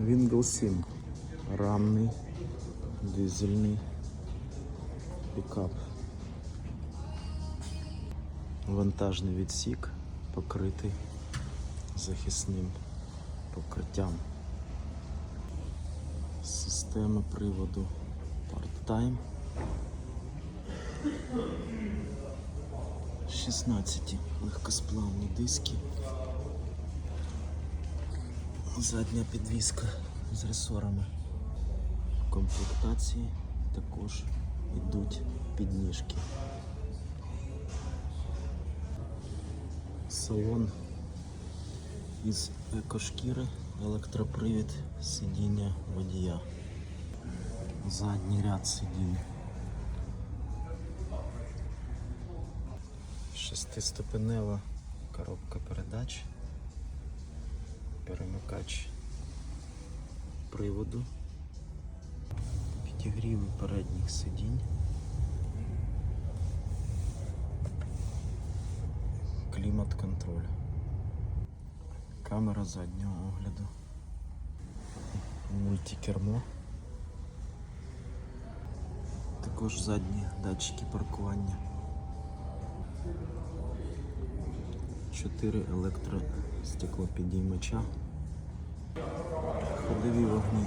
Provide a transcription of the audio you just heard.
Вінгл 7. Рамний, дизельний пікап. Вантажний відсік покритий захисним покриттям. Система приводу part-time. 16 легкосплавні диски. Задня підвіска з ресорами. В комплектації також йдуть підніжки. Салон із екошкіри, електропривід сидіння водія. Задній ряд сидінь. Шестиступенева коробка передач, перемикач приводу, підігріви передніх сидінь, клімат-контроль, камера заднього огляду, мультикермо, також задні датчики паркування. 4 електростеклопідіймача, ходові вогні